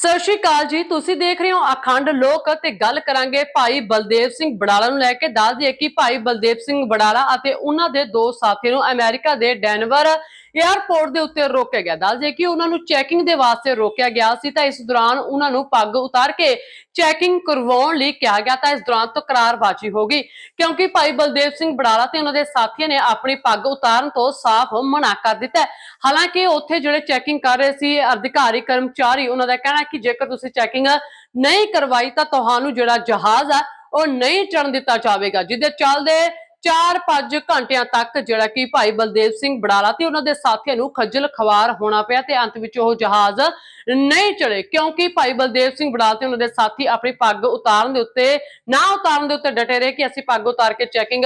ਸਤਿ ਸ਼੍ਰੀ ਅਕਾਲ ਜੀ, ਤੁਸੀਂ ਦੇਖ ਰਹੇ ਹੋ ਅਖੰਡ ਲੋਕ ਤੇ ਗੱਲ ਕਰਾਂਗੇ ਭਾਈ ਬਲਦੇਵ ਸਿੰਘ ਬੜਾਲਾ ਨੂੰ ਲੈ ਕੇ। ਦੱਸ ਦਈਏ ਕਿ ਭਾਈ ਬਲਦੇਵ ਸਿੰਘ ਬੜਾਲਾ ਅਤੇ ਉਹਨਾਂ ਦੇ ਦੋ ਸਾਥੀਆਂ ਨੂੰ ਅਮਰੀਕਾ ਦੇ ਡੈਨਵਰ 에ਅਰਪੋਰਟ ਦੇ ਉੱਤੇ ਰੋਕਿਆ ਗਿਆ। ਦੱਸ ਕਿ ਉਹਨਾਂ ਨੂੰ ਚੈਕਿੰਗ ਦੇ ਵਾਸਤੇ ਰੋਕਿਆ ਗਿਆ ਸੀ, ਤਾਂ ਇਸ ਦੌਰਾਨ ਉਹਨਾਂ ਨੂੰ ਪੱਗ ਉਤਾਰ ਕੇ ਚੈਕਿੰਗ ਕਰਵਾਉਣ ਲਈ ਕਿਹਾ ਗਿਆ, ਤਾਂ ਇਸ ਦੌਰਾਨ ਤਕਰਾਰਬਾਜ਼ੀ ਹੋ ਗਈ। ਕਿਉਂਕਿ ਭਾਈ ਬਲਦੇਵ ਸਿੰਘ ਬੜਾਲਾ ਤੇ ਉਹਨਾਂ ਦੇ ਸਾਥੀਆਂ ਨੇ ਆਪਣੀ ਪੱਗ ਉਤਾਰਨ ਤੋਂ ਸਾਫ਼ ਮਨਾ ਕਰ ਦਿੱਤਾ ਹਾਲਾਂਕਿ ਉੱਥੇ ਜਿਹੜੇ ਚੈਕਿੰਗ ਕਰ ਰਹੇ ਸੀ, ਅਧਿਕਾਰੀ, ਕਰਮਚਾਰੀ, ਉਹਨਾਂ ਦਾ ਕਹਿਣਾ ਕਿ ਜੇਕਰ ਤੁਸੀਂ ਚੈਕਿੰਗ ਨਹੀਂ ਕਰਵਾਈ, ਤਾਂ ਤੁਹਾਨੂੰ ਜਿਹੜਾ ਜਹਾਜ਼ ਆ, ਉਹ ਨਹੀਂ ਚੜਨ ਦਿੱਤਾ ਜਾਵੇਗਾ, ਜਿਹਦੇ ਚੱਲਦੇ 4-5 ਘੰਟਿਆਂ ਤੱਕ ਜਿਹੜਾ ਕਿ ਭਾਈ ਬਲਦੇਵ ਸਿੰਘ ਬੜਾਲਾ ਤੇ ਉਹਨਾਂ ਦੇ ਸਾਥੀਆਂ ਨੂੰ ਖੱਜਲ ਖਵਾਰ ਹੋਣਾ ਪਿਆ ਤੇ ਅੰਤ ਵਿੱਚ ਉਹ ਜਹਾਜ਼ ਨਹੀਂ ਚੜੇ ਕਿਉਂਕਿ ਭਾਈ ਬਲਦੇਵ ਸਿੰਘ ਬੜਾਲਾ ਤੇ ਉਹਨਾਂ ਦੇ ਸਾਥੀ ਆਪਣੀ ਪੱਗ ਉਤਾਰਨ ਦੇ ਉੱਤੇ, ਨਾ ਉਤਾਰਨ ਦੇ ਉੱਤੇ ਡਟੇ ਰਹੇ ਕਿ ਅਸੀਂ ਪੱਗ ਉਤਾਰ ਕੇ ਚੈਕਿੰਗ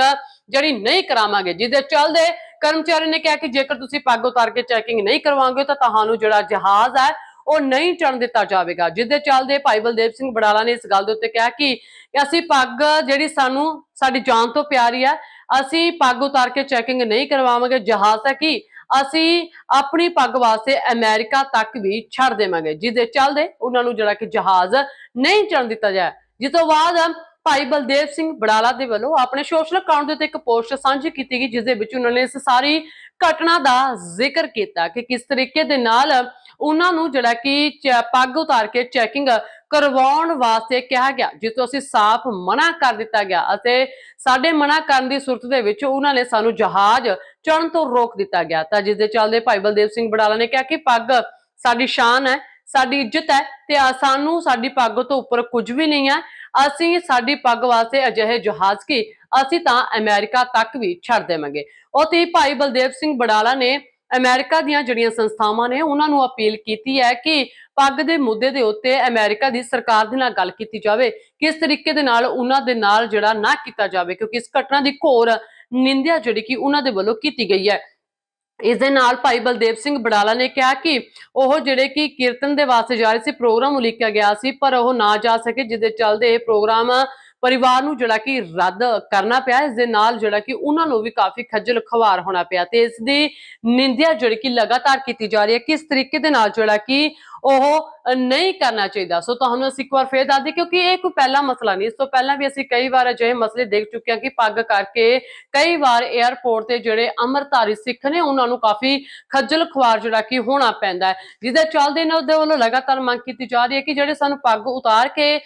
ਜਿਹੜੀ ਨਹੀਂ ਕਰਾਵਾਂਗੇ। ਜਿਹਦੇ ਚੱਲਦੇ ਕਰਮਚਾਰੀ ਨੇ ਕਿਹਾ ਕਿ ਜੇਕਰ ਤੁਸੀਂ ਪੱਗ ਉਤਾਰ ਕੇ ਚੈਕਿੰਗ ਨਹੀਂ ਕਰਵਾਓਗੇ ਤਾਂ ਤੁਹਾਨੂੰ ਜਿਹੜਾ ਜਹਾਜ਼ ਹੈ ਉਹ ਨਹੀਂ ਚੜਨ ਦਿੱਤਾ ਜਾਵੇਗਾ ਜਿਹਦੇ ਚੱਲਦੇ ਭਾਈ ਬਲਦੇਵ ਸਿੰਘ ਬੜਾਲਾ ਨੇ ਇਸ ਗੱਲ ਦੇ ਉੱਤੇ ਕਿਹਾ ਕਿ ਅਸੀਂ ਪੱਗ ਜਿਹੜੀ ਸਾਨੂੰ, ਸਾਡੀ ਜਾਨ ਤੋਂ ਪਿਆਰੀ ਹੈ, ਅਸੀਂ ਪੱਗ ਉਤਾਰ ਕੇ ਚੈਕਿੰਗ ਨਹੀਂ ਕਰਵਾਵਾਂਗੇ, ਜਹਾਜ਼ ਹੈ ਕਿ ਅਸੀਂ ਆਪਣੀ ਪੱਗ ਵਾਸਤੇ ਅਮਰੀਕਾ ਤੱਕ ਵੀ ਛੱਡ ਦੇਵਾਂਗੇ ਜਿਹਦੇ ਚੱਲਦੇ ਉਹਨਾਂ ਨੂੰ ਜਿਹੜਾ ਕਿ ਜਹਾਜ਼ ਨਹੀਂ ਚੜਨ ਦਿੱਤਾ ਜਾਏ। ਜਿਸ ਤੋਂ ਬਾਅਦ ਭਾਈ ਬਲਦੇਵ ਸਿੰਘ ਬੜਾਲਾ ਦੇ ਵੱਲੋਂ ਆਪਣੇ ਸੋਸ਼ਲ ਅਕਾਊਂਟ ਦੇ ਉੱਤੇ ਇੱਕ ਪੋਸਟ ਸਾਂਝੀ ਕੀਤੀ ਗਈ ਜਿਸ ਦੇ ਵਿੱਚ ਉਹਨਾਂ ਨੇ ਇਸ ਸਾਰੀ ਘਟਨਾ ਦਾ ਜ਼ਿਕਰ ਕੀਤਾ ਕਿ ਕਿਸ ਤਰੀਕੇ ਦੇ ਨਾਲ ਉਹਨਾਂ ਨੂੰ ਜਿਹੜਾ ਕਿ ਚ- ਪੱਗ ਉਤਾਰ ਕੇ ਚੈਕਿੰਗ ਕਰਵਾਉਣ ਵਾਸਤੇ ਕਿਹਾ ਗਿਆ, ਜਿਸ ਤੋਂ ਅਸੀਂ ਸਾਫ਼ ਮਨਾ ਕਰ ਦਿੱਤਾ ਗਿਆ ਅਤੇ ਸਾਡੇ ਮਨਾ ਕਰਨ ਦੀ ਸੂਰਤ ਦੇ ਵਿੱਚ ਉਹਨਾਂ ਨੇ ਸਾਨੂੰ ਜਹਾਜ਼ ਚੜਨ ਤੋਂ ਰੋਕ ਦਿੱਤਾ ਗਿਆ। ਤਾਂ ਜਿਸ ਦੇ ਚੱਲਦੇ ਭਾਈ ਬਲਦੇਵ ਸਿੰਘ ਬੜਾਲਾ ਨੇ ਕਿਹਾ ਕਿ ਪੱਗ ਸਾਡੀ ਸ਼ਾਨ ਹੈ, ਸਾਡੀ ਇੱਜ਼ਤ ਹੈ ਤੇ ਸਾਨੂੰ ਸਾਡੀ ਪੱਗ ਤੋਂ ਉੱਪਰ ਕੁਝ ਵੀ ਨਹੀਂ ਹੈ। ਅਸੀਂ ਸਾਡੀ ਪੱਗ ਵਾਸਤੇ ਅਜਿਹੇ ਜਹਾਜ਼ ਕੀ, ਅਸੀਂ ਤਾਂ ਅਮਰੀਕਾ ਤੱਕ ਵੀ ਛੱਡ ਦੇਵਾਂਗੇ। ਉਤੇ ਭਾਈ ਬਲਦੇਵ ਸਿੰਘ ਬੜਾਲਾ ਨੇ ਅਮਰੀਕਾ ਦੀਆਂ ਜਿਹੜੀਆਂ ਸੰਸਥਾਵਾਂ ਨੇ, ਉਹਨਾਂ ਨੂੰ ਅਪੀਲ ਕੀਤੀ ਹੈ ਕਿ ਪੱਗ ਦੇ ਮੁੱਦੇ ਦੇ ਉੱਤੇ ਅਮਰੀਕਾ ਦੀ ਸਰਕਾਰ ਦੇ ਨਾਲ ਗੱਲ ਕੀਤੀ ਜਾਵੇ, ਕਿਸ ਤਰੀਕੇ ਦੇ ਨਾਲ ਉਹਨਾਂ ਦੇ ਨਾਲ ਜਿਹੜਾ ਨਾ ਕੀਤਾ ਜਾਵੇ, ਕਿਉਂਕਿ ਇਸ ਘਟਨਾ ਦੀ ਘੋਰ ਨਿੰਦਿਆ ਜਿਹੜੀ ਕਿ ਉਹਨਾਂ ਦੇ ਵੱਲੋਂ ਕੀਤੀ ਗਈ ਹੈ। ਇਸ ਦੇ ਨਾਲ ਭਾਈ ਬਲਦੇਵ ਸਿੰਘ ਬੜਾਲਾ ਨੇ ਕਿਹਾ ਕਿ ਉਹ ਜਿਹੜੇ ਕਿ ਕੀਰਤਨ ਦੇ ਵਾਸਤੇ ਜਾ ਰਹੇ ਸੀ, ਪ੍ਰੋਗਰਾਮ ਉਲੀਕਿਆ ਗਿਆ ਸੀ, ਪਰ ਉਹ ਨਾ ਜਾ ਸਕੇ ਜਿਹਦੇ ਚੱਲਦੇ ਇਹ ਪ੍ਰੋਗਰਾਮ ਪਰਿਵਾਰ ਨੂੰ ਜਿਹੜਾ ਕਿ ਰੱਦ ਕਰਨਾ ਪਿਆ, ਇਸ ਦੇ ਨਾਲ ਜਿਹੜਾ ਕਿ ਉਹਨਾਂ ਨੂੰ ਵੀ ਕਾਫੀ ਖੱਜਲ ਖਵਾਰ ਹੋਣਾ ਪਿਆ ਤੇ ਇਸ ਦੀ ਨਿੰਦਿਆ ਜਿਹੜੀ ਕਿ ਲਗਾਤਾਰ ਕੀਤੀ ਜਾ ਰਹੀ ਹੈ, ਕਿਸ ਤਰੀਕੇ ਦੇ ਨਾਲ ਜਿਹੜਾ ਕਿ ਉਹ ਨਹੀਂ ਕਰਨਾ ਚਾਹੀਦਾ। ਸੋ ਤੁਹਾਨੂੰ ਅਸੀਂ ਇੱਕ ਵਾਰ ਫੇਰ ਦੱਸ ਦਈਏ ਕਿਉਂਕਿ ਇਹ ਕੋਈ ਪਹਿਲਾ ਮਸਲਾ ਨਹੀਂ। ਇਸ ਤੋਂ ਪਹਿਲਾਂ ਵੀ ਅਸੀਂ ਕਈ ਵਾਰ ਅਜਿਹੇ ਮਸਲੇ ਦੇਖ ਚੁੱਕੇ ਹਾਂ ਕਿ ਪੱਗ ਕਰਕੇ ਕਈ ਵਾਰ 에ਅਰਪੋਰਟ ਤੇ ਜਿਹੜੇ ਅੰਮ੍ਰਿਤਧਾਰੀ ਸਿੱਖ ਨੇ, ਉਹਨਾਂ ਨੂੰ ਕਾਫੀ ਖੱਜਲ ਖਵਾਰ ਜਿਹੜਾ ਕਿ ਹੋਣਾ ਪੈਂਦਾ ਹੈ। ਜਿਹਦੇ ਚੱਲਦੇ ਇਹਨਾਂ ਦੇ ਵੱਲੋਂ ਲਗਾਤਾਰ ਮੰਗ ਕੀਤੀ ਜਾ ਰਹੀ ਹੈ ਕਿ ਜਿਹੜੇ ਸਾਨੂੰ ਪੱਗ ਉਤਾਰ ਕੇ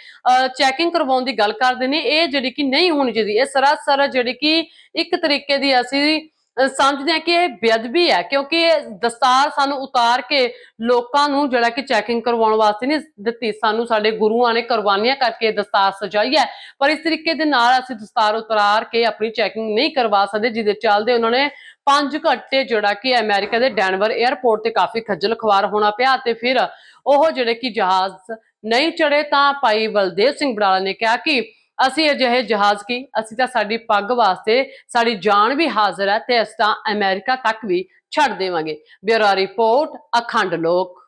ਚੈਕਿੰਗ ਕਰਵਾਉਣ ਦੀ ਗੱਲ ਕਰਦੇ ਨੇ, ਇਹ ਜਿਹੜੀ ਕਿ ਨਹੀਂ ਹੋਣੀ ਚਾਹੀਦੀ। ਇਹ ਸਰਾਸਰ ਜਿਹੜੀ ਕਿ ਇੱਕ ਤਰੀਕੇ ਦੀ ਅਸੀਂ ਸਮਝਦੇ ਹਾਂ ਕਿ ਇਹ ਬੇਅਦਬੀ ਹੈ, ਕਿਉਂਕਿ ਦਸਤਾਰ ਸਾਨੂੰ ਉਤਾਰ ਕੇ ਲੋਕਾਂ ਨੂੰ ਜਿਹੜਾ ਕਿ ਚੈਕਿੰਗ ਕਰਵਾਉਣ ਵਾਸਤੇ ਨਹੀਂ ਦਿੱਤੀ, ਸਾਨੂੰ ਸਾਡੇ ਗੁਰੂਆਂ ਨੇ ਕੁਰਬਾਨੀਆਂ ਕਰਕੇ ਦਸਤਾਰ ਸਜਾਈ ਹੈ। ਪਰ ਇਸ ਤਰੀਕੇ ਦੇ ਨਾਲ ਅਸੀਂ ਦਸਤਾਰ ਉਤਾਰ ਕੇ ਆਪਣੀ ਚੈਕਿੰਗ ਨਹੀਂ ਕਰਵਾ ਸਕਦੇ, ਜਿਹਦੇ ਚੱਲਦੇ ਉਹਨਾਂ ਨੇ ਪੰਜ ਘੰਟੇ ਜਿਹੜਾ ਕਿ ਅਮਰੀਕਾ ਦੇ ਡੈਨਵਰ 에ਅਰਪੋਰਟ ਤੇ ਕਾਫੀ ਖੱਜਲ ਖਵਾਰ ਹੋਣਾ ਪਿਆ ਤੇ ਫਿਰ ਉਹ ਜਿਹੜੇ ਕਿ ਜਹਾਜ਼ ਨਹੀਂ ਚੜੇ ਤਾਂ ਭਾਈ ਬਲਦੇਵ ਸਿੰਘ ਬਰਾਲਾ ਨੇ ਕਿਹਾ ਕਿ ਅਸੀਂ ਅਜਿਹੇ ਜਹਾਜ਼ ਕੀ? ਅਸੀਂ ਤਾਂ ਸਾਡੀ ਪੱਗ ਵਾਸਤੇ, ਸਾਡੀ ਜਾਨ ਵੀ ਹਾਜ਼ਰ ਹੈ ਤੇ ਅਸੀਂ ਤਾਂ ਅਮਰੀਕਾ ਤੱਕ ਵੀ ਛੱਡ ਦੇਵਾਂਗੇ। ਬਿਊਰੋ ਰਿਪੋਰਟ, ਅਖੰਡ ਲੋਕ।